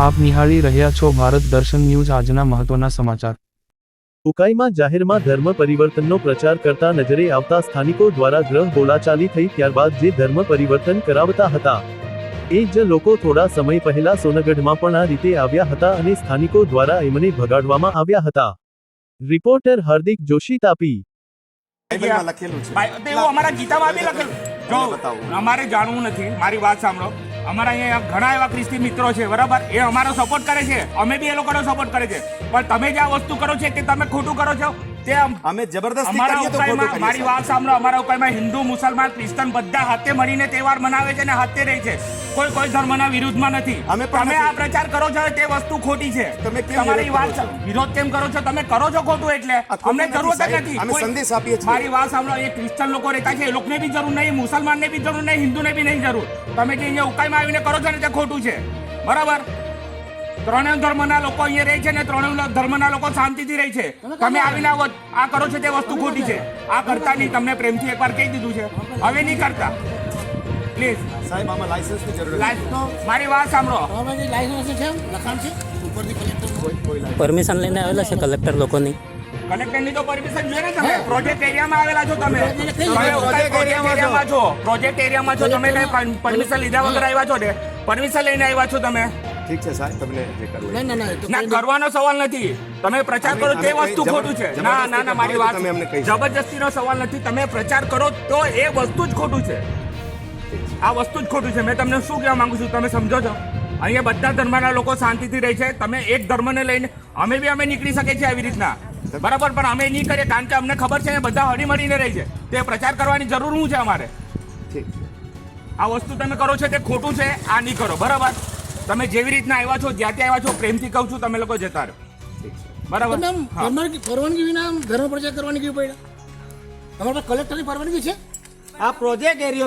આપ નિહાળી રહ્યા છો ભારત દર્શન ન્યૂઝ આજના મહત્વના સમાચાર. ઉકાઈમાં જાહેરમાં ધર્મ પરિવર્તનનો પ્રચાર કરતા નજરે આવતા સ્થાનિકો દ્વારા ગ્રહ બોલાચાલી થઈ ત્યારબાદ જે ધર્મ પરિવર્તન કરાવતા હતા એ જ લોકો થોડા સમય પહેલા સોનગઢમાં પણ આ રીતે આવ્યા હતા અને સ્થાનિકો દ્વારા એમને ભગાડવામાં આવ્યા હતા. રિપોર્ટર હાર્દિક જોશી તાપી. લખેલું છે અમારા ગીતામાં બી લખેલું. જો અમારે જાણવું નથી. મારી વાત સાંભળો. અમારા અહીંયા ઘણા એવા ખ્રિસ્તી મિત્રો છે, બરાબર? એ અમારો સપોર્ટ કરે છે. અમે બી એ લોકોનો સપોર્ટ કરે છે. પણ તમે જે આ વસ્તુ કરો છો તે તમે ખોટું કરો છો? તે અમે જબરદસ્તી અમારા ઉપાયમાં મારી વાત સાંભળો અમારા ઉપાયમાં હિન્દુ મુસલમાન ક્રિશ્ચન બધા હાથે મળીને તહેવાર મનાવે છે અને હાથે રહે છે. કોઈ કોઈ ધર્મના વિરુદ્ધમાં નથી. અમે તમે આ પ્રચાર કરો છો તે વસ્તુ ખોટી છે. તમે તમારી વિરોધ વાત વિરોધ કેમ કરો છો? તમે કરો છો ખોટું એટલે. અમને જરૂરત જ નથી. અમે સંદેશ આપીએ છીએ. મારી વાત સાંભળો એ ક્રિશ્ચન લોકો રહેતા છે એ લોકોને બી જરૂર નહીં મુસલમાનને બી જરૂર નહીં હિન્દુને બી નહીં જરૂર. તમે જે અહીંયા ઉકાઈમાં આવીને કરો છો ને તે ખોટું છે. બરાબર? ત્રણેય ધર્મના લોકો અહીંયા રહે છે ને ત્રણેય ધર્મના લોકો શાંતિથી રહે છે. તમે આવીને આવો. આ કરો છો તે વસ્તુ ખોટી છે. આ કરતા નહીં તમને પ્રેમથી એકવાર કહી દીધું છે. હવે નહીં કરતા. પ્લીઝ સાહેબ આમાં લાયસન્સની જરૂર. મારી વાત સાંભળો. લાયસન્સ છે લખાણ છે? ઉપરથી કલેક્ટર પરમિશન લઈને આવેલા છે કલેક્ટર લોકોની. કલેક્ટરની તો પરમિશન જોઈએ ને તમે. પ્રોજેક્ટ એરિયામાં આવેલા છો તમે. પ્રોજેક્ટ એરિયામાં છો. પ્રોજેક્ટ એરિયામાં છો. તમે પરમિશન લીધા વગર આવ્યા છો ને પરમિશન લઈને આવ્યા છો તમે? ઠીક છે સાહેબ તમને જે કરવું ના ના ના કરવાનો સવાલ નથી. તમે પ્રચાર કરો તે વસ્તુ ખોટું છે. ના ના ના મારી વાત તમે અમને કહી જબરજસ્તીનો સવાલ નથી. તમે પ્રચાર કરો તો એ વસ્તુ જ ખોટું છે. આ વસ્તુ જ ખોટું છે. મેં તમને શું કહેવા માંગુ છું તમે સમજો છો. અહીંયા બધા ધર્મના લોકો શાંતિથી રહે છે. તમે એક ધર્મને લઈને અમે બી અમે નીકળી શકીએ છીએ આવી રીતના. બરાબર? પણ અમે નહીં કરીએ કારણ કે અમને ખબર છે બધા હળીમળીને રહે છે. તે પ્રચાર કરવાની જરૂર શું છે અમારે? આ વસ્તુ તમે કરો છો તે ખોટું છે. આ નહીં કરો. બરાબર? તમે જેવી રીતના આવ્યા છો જ્યાં ત્યાં આવ્યા છો પ્રેમથી કહું છું તમે લોકો જતા રહો. બરાબર? પરવાનગી પરવાનગી વિના ઘરમાં પ્રચાર કરવાની કેવી પડ્યા તમારા પાસે કલેક્ટરની પરવાનગી છે? આ પ્રોજેક્ટ એરિયો